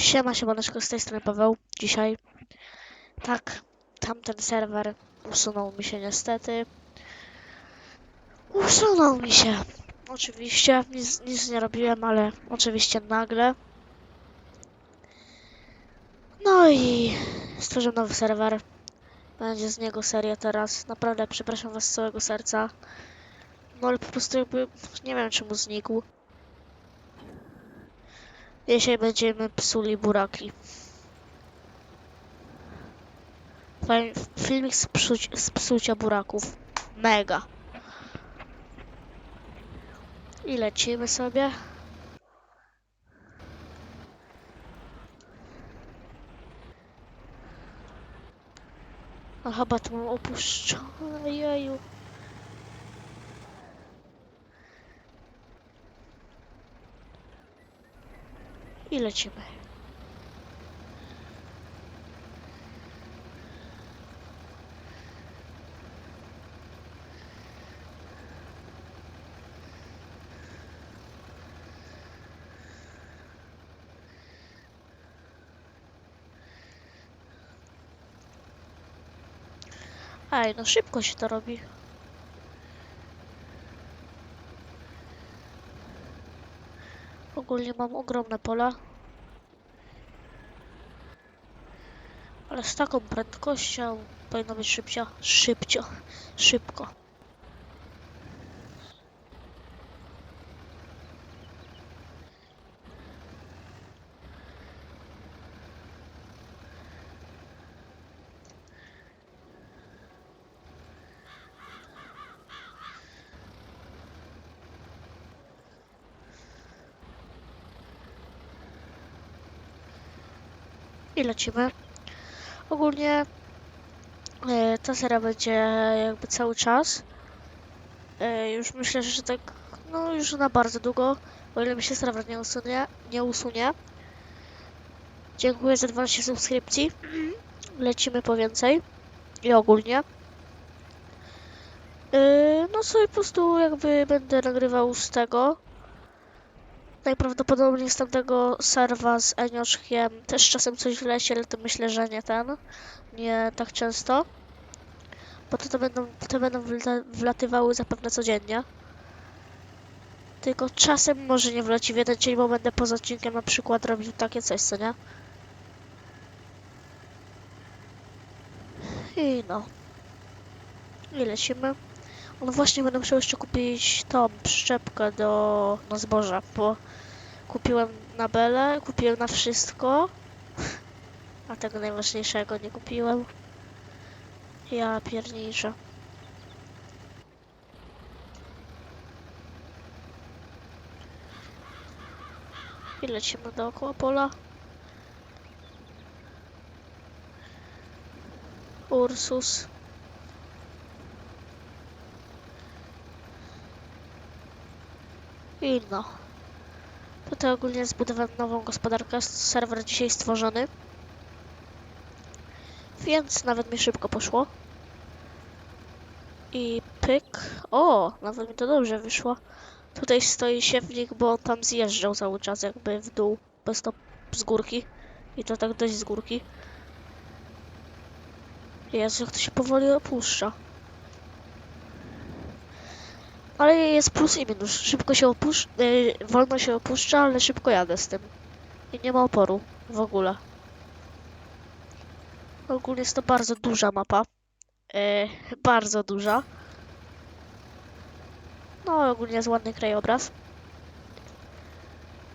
Siema, siemaneczko, z tej strony Paweł. Dzisiaj, tak, tamten serwer usunął mi się niestety. Usunął mi się. Oczywiście, nic, nic nie robiłem, ale oczywiście nagle. No i stworzyłem nowy serwer. Będzie z niego seria teraz. Naprawdę przepraszam was z całego serca. No ale po prostu jakby, nie wiem czemu znikł. Dzisiaj będziemy psuli buraki. Filmik z, psuć, z psucia buraków. Mega. I lecimy sobie. A chyba to mam opuszczone, jeju. I lecimy. Ej, no szybko się to robi. Ogólnie mam ogromne pola. Ale z taką prędkością powinno być szybcio. Szybcio. Szybko. I lecimy. Ogólnie e, ta seria będzie jakby cały czas. E, już myślę, że tak, no już na bardzo długo, o ile mi się serwer nie usunie. Nie usunie. Dziękuję za 12 subskrypcji. Lecimy po więcej. I ogólnie. E, no sobie po prostu jakby będę nagrywał z tego. Najprawdopodobniej z tamtego serwa z Enioszkiem też czasem coś wleci, ale to myślę, że nie ten. Nie tak często. Bo to, to będą, to będą wla- wlatywały zapewne codziennie. Tylko czasem może nie wleci w jeden dzień, bo będę poza odcinkiem na przykład robił takie coś, co nie? I no. I lecimy. No właśnie będę musiał jeszcze kupić tą przyczepkę do na zboża, bo kupiłem na Belę, kupiłem na wszystko, a tego najważniejszego nie kupiłem. Ja pierniczę. I lecimy dookoła pola. Ursus. I no. Tutaj ogólnie zbudowałem nową gospodarkę, serwer dzisiaj stworzony. Więc nawet mi szybko poszło. I pyk. O, nawet mi to dobrze wyszło. Tutaj stoi siewnik, bo on tam zjeżdżał cały czas jakby w dół, bez to z górki. I to tak dość z górki. Jezu, jak to się powoli opuszcza. Ale jest plus i minus. Szybko się opuszcza, wolno się opuszcza, ale szybko jadę z tym. I nie ma oporu w ogóle. Ogólnie jest to bardzo duża mapa. E, bardzo duża. No, ogólnie jest ładny krajobraz.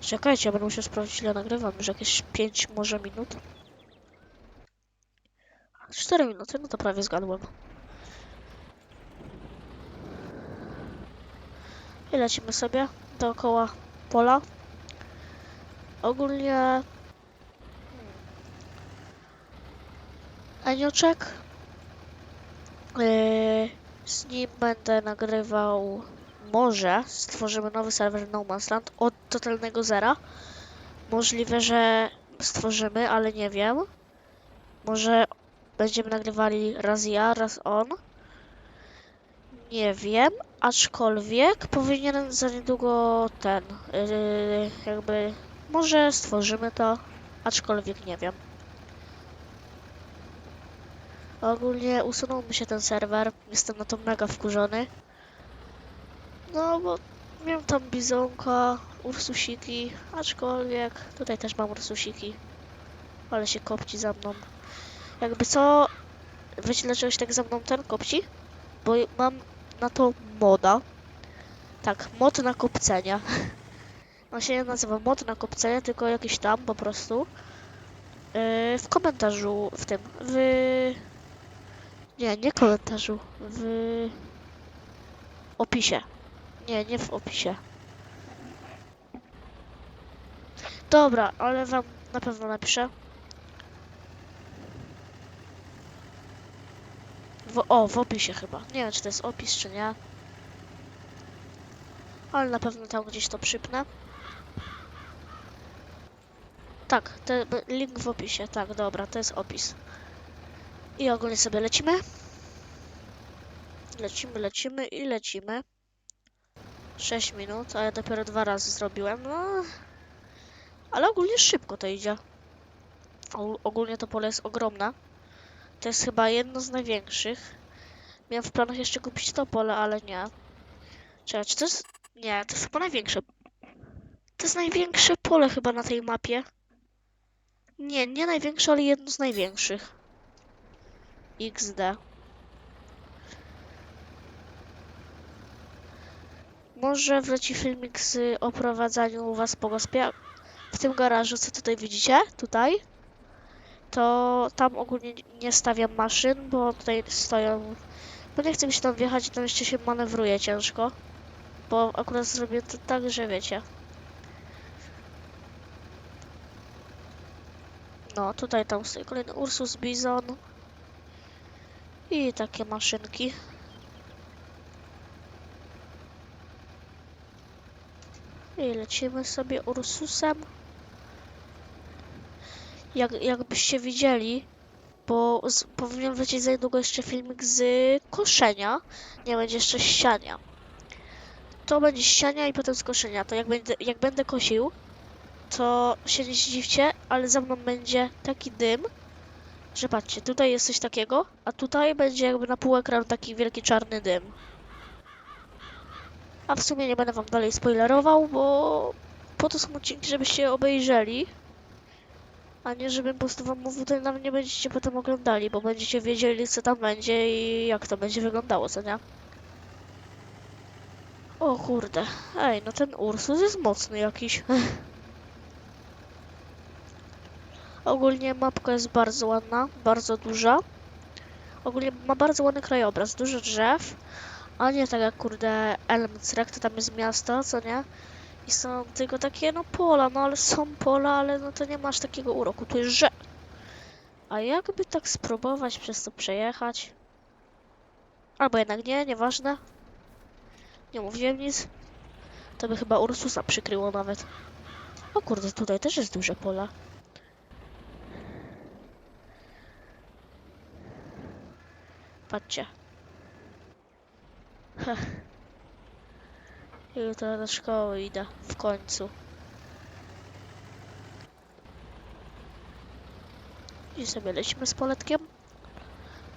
Czekajcie, będę musiał sprawdzić ile nagrywam. Już jakieś 5 może minut. 4 minuty, no to prawie zgadłem. I lecimy sobie dookoła pola. Ogólnie... Anioczek. Yy, z nim będę nagrywał... Może stworzymy nowy serwer No Man's Land od totalnego zera. Możliwe, że stworzymy, ale nie wiem. Może będziemy nagrywali raz ja, raz on. Nie wiem, aczkolwiek powinienem za niedługo ten, yy, jakby, może stworzymy to, Aczkolwiek nie wiem. Ogólnie usunął mi się ten serwer. Jestem na to mega wkurzony. No bo miałem tam bizonka, ursusiki, aczkolwiek tutaj też mam ursusiki. Ale się kopci za mną. Jakby co, wiecie dlaczego się tak za mną ten kopci? Bo mam na to moda. Tak, mod na kopcenia. On się nie nazywa mod na kopcenia, tylko jakiś tam po prostu. Yy, w komentarzu, w tym, w... Nie, nie komentarzu, w opisie. Nie, nie w opisie. Dobra, ale wam na pewno napiszę. W, o, w opisie chyba. Nie wiem, czy to jest opis, czy nie. Ale na pewno tam gdzieś to przypnę. Tak, te, link w opisie. Tak, dobra, to jest opis. I ogólnie sobie lecimy. Lecimy, lecimy i lecimy. 6 minut, a ja dopiero dwa razy zrobiłem. No, ale ogólnie szybko to idzie. O, ogólnie to pole jest ogromne. To jest chyba jedno z największych. Miałem w planach jeszcze kupić to pole, ale nie. Czekaj, czy to jest... Nie, to jest chyba największe. To jest największe pole chyba na tej mapie. Nie, nie największe, ale jedno z największych. XD. Może wleci filmik z oprowadzaniu was po gospie. W tym garażu, co tutaj widzicie, tutaj, to tam ogólnie nie stawiam maszyn, bo tutaj stoją... Bo nie chcę mi się tam wjechać i tam jeszcze się manewruje ciężko. Bo akurat zrobię to tak, że wiecie. No, tutaj tam stoi kolejny Ursus Bizon. I takie maszynki. I lecimy sobie Ursusem. Jak, jakbyście widzieli, bo z, powinien wlecieć za niedługo jeszcze filmik z koszenia. Nie będzie jeszcze ściania. To będzie ściania i potem z koszenia. To jak będę, jak będę kosił, to się nie zdziwcie, ale za mną będzie taki dym, że patrzcie, tutaj jest coś takiego, a tutaj będzie jakby na pół ekranu taki wielki czarny dym. A w sumie nie będę wam dalej spoilerował, bo po to są odcinki, żebyście obejrzeli, a nie żebym po prostu wam mówił, to nawet nie będziecie potem oglądali, bo będziecie wiedzieli, co tam będzie i jak to będzie wyglądało, co nie? O kurde, ej, no ten Ursus jest mocny jakiś. Ogólnie mapka jest bardzo ładna, bardzo duża. Ogólnie ma bardzo ładny krajobraz, dużo drzew, a nie tak jak kurde Elmcrek, to tam jest miasto, co nie? I są tylko takie no pola, no ale są pola, ale no to nie masz takiego uroku, tu jest rzek. A jakby tak spróbować przez to przejechać? Albo jednak nie, nieważne. Nie mówiłem nic. To by chyba Ursusa przykryło nawet. O kurde, tutaj też jest duże pola. Patrzcie. Heh. Jutro do szkoły idę. W końcu. I sobie lecimy z poletkiem.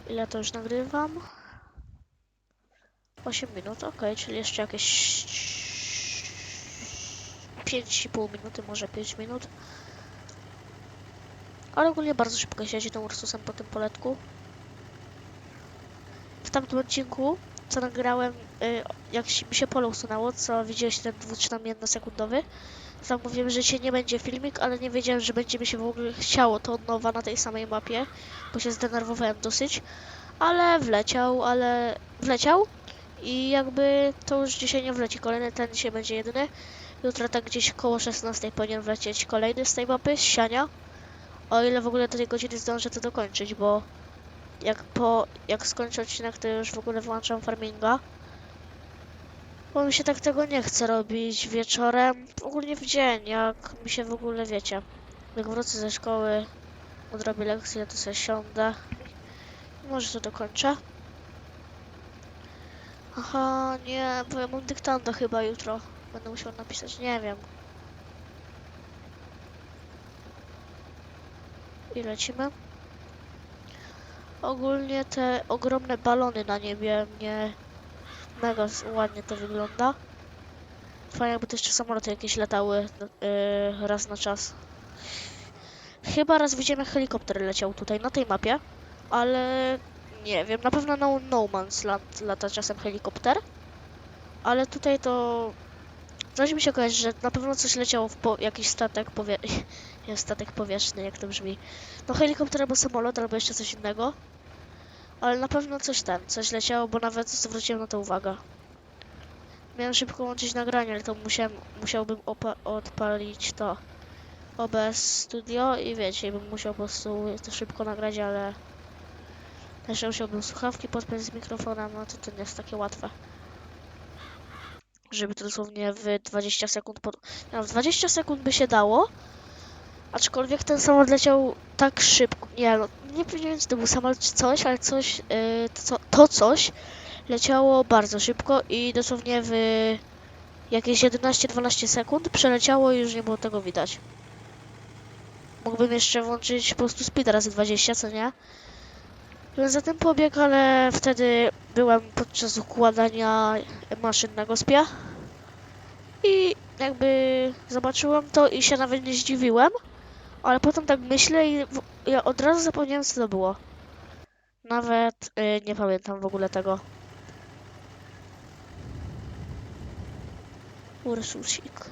Ile to już nagrywam? 8 minut, ok, czyli jeszcze jakieś 5,5 minuty, może 5 minut. Ale ogólnie bardzo szybko się jeździ tym Ursusem po tym poletku. W tamtym odcinku, co nagrałem, y, jak mi się pole usunęło, co widziałeś ten 2 czy tam jednosekundowy, to tam mówiłem, że się nie będzie filmik, ale nie wiedziałem, że będzie mi się w ogóle chciało to od nowa na tej samej mapie, bo się zdenerwowałem dosyć, ale wleciał, ale wleciał i jakby to już dzisiaj nie wleci kolejny, ten dzisiaj będzie jedyny. Jutro tak gdzieś koło 16 powinien wlecieć kolejny z tej mapy, z siania. O ile w ogóle do tej godziny zdążę to dokończyć, bo jak po, jak skończę odcinek, to już w ogóle włączam farminga. Bo mi się tak tego nie chce robić wieczorem, ogólnie w dzień, jak mi się w ogóle wiecie. Jak wrócę ze szkoły, odrobię lekcję, to sobie siądę. Może to dokończę. Aha, nie, bo ja mam dyktando chyba jutro. Będę musiał napisać, nie wiem. I lecimy. Ogólnie te ogromne balony na niebie mnie mega ładnie to wygląda. Fajnie jakby jeszcze samoloty jakieś latały yy, raz na czas. Chyba raz widziałem jak helikopter leciał tutaj na tej mapie, ale nie wiem, na pewno na No Man's Land lata czasem helikopter. Ale tutaj to coś mi się kojarzy, że na pewno coś leciało w po... jakiś statek powie... statek powietrzny, jak to brzmi. No helikopter albo samolot, albo jeszcze coś innego. Ale na pewno coś ten, coś leciało, bo nawet zwróciłem na to uwagę. Miałem szybko łączyć nagranie, ale to musiałem, musiałbym odpalić to OBS Studio i wiecie, bym musiał po prostu to szybko nagrać, ale jeszcze musiałbym słuchawki podpiąć z mikrofonem, no to to nie jest takie łatwe. Żeby to dosłownie w 20 sekund pod... No, w 20 sekund by się dało, aczkolwiek ten samolot leciał tak szybko. Nie, no, nie wiem, czy to był samolot czy coś, ale coś, yy, to, to coś leciało bardzo szybko i dosłownie w jakieś 11-12 sekund przeleciało i już nie było tego widać. Mógłbym jeszcze włączyć po prostu speed razy 20, co nie? Byłem za tym pobieg, ale wtedy byłem podczas układania maszyn na gospie. I jakby zobaczyłem to i się nawet nie zdziwiłem. Ale potem tak myślę i ja od razu zapomniałem co to było. Nawet y, nie pamiętam w ogóle tego. Ursusik.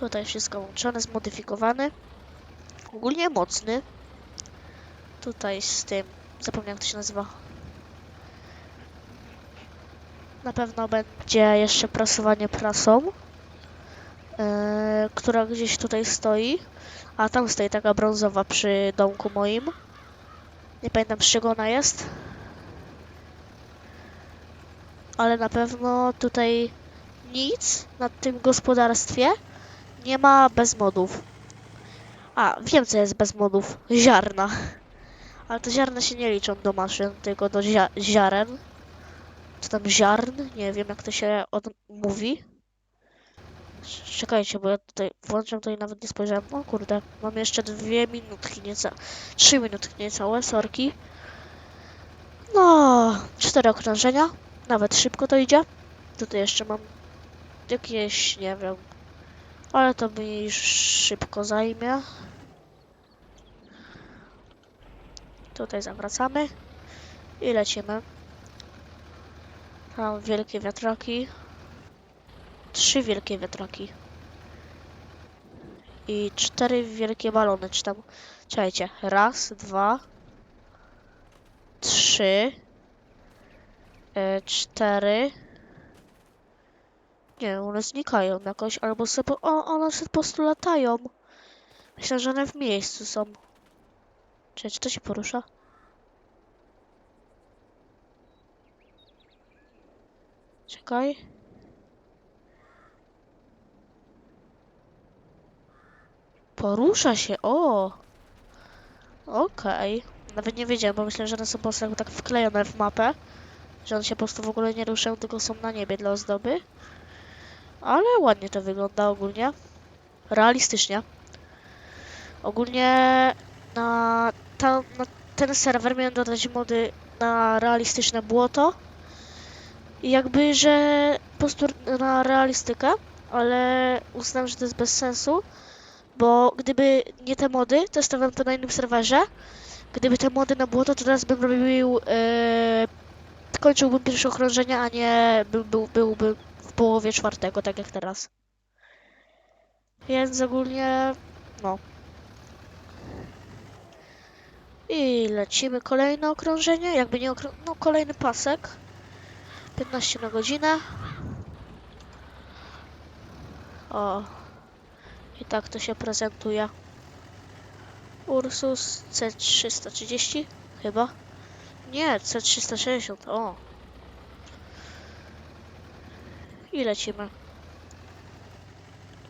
Tutaj wszystko łączone, zmodyfikowany. Ogólnie mocny. Tutaj z tym, zapomniałem jak to się nazywa. Na pewno będzie jeszcze prasowanie prasą, yy, która gdzieś tutaj stoi. A tam stoi taka brązowa przy domku moim. Nie pamiętam z czego ona jest. Ale na pewno tutaj nic na tym gospodarstwie nie ma bez modów. A, wiem co jest bez modów. Ziarna. Ale te ziarna się nie liczą do maszyn, tylko do zia ziaren. Czy tam ziarn? Nie wiem jak to się mówi. Cz- Czekajcie, bo ja tutaj włączam to i nawet nie spojrzałem. O kurde, mam jeszcze dwie minutki, nieca... Trzy minutki niecałe, sorki. No, cztery okrążenia. Nawet szybko to idzie. Tutaj jeszcze mam jakieś, nie wiem. Ale to mi szybko zajmie. Tutaj zawracamy i lecimy. Tam wielkie wiatraki. Trzy wielkie wiatraki. I cztery wielkie balony, czy tam... Czekajcie. Raz, dwa, trzy, e, cztery. Nie, one znikają jakoś, albo sobie... O, one po prostu latają. Myślę, że one w miejscu są. Czy, czy to się porusza? Czekaj. Porusza się, o! Okej. Nawet nie wiedziałem, bo myślałem, że one są po prostu tak wklejone w mapę. Że one się po prostu w ogóle nie ruszają, tylko są na niebie dla ozdoby. Ale ładnie to wygląda ogólnie. Realistycznie. Ogólnie na, ta, na ten serwer miałem dodać mody na realistyczne błoto. Jakby, że po prostu na realistykę, ale uznałem, że to jest bez sensu, bo gdyby nie te mody, to stawiam to na innym serwerze. Gdyby te mody na błoto, to teraz bym robił, e, kończyłbym pierwsze okrążenie, a nie był, był, byłby w połowie czwartego, tak jak teraz. Więc ogólnie, no. I lecimy kolejne okrążenie, jakby nie okrą... no kolejny pasek. 15 na godzinę. O. I tak to się prezentuje. Ursus C330 chyba. Nie, C360. O. I lecimy.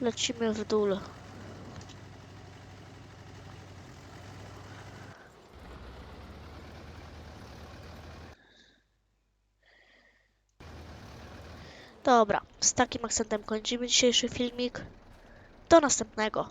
Lecimy w dół. Dobra, z takim akcentem kończymy dzisiejszy filmik. Do następnego.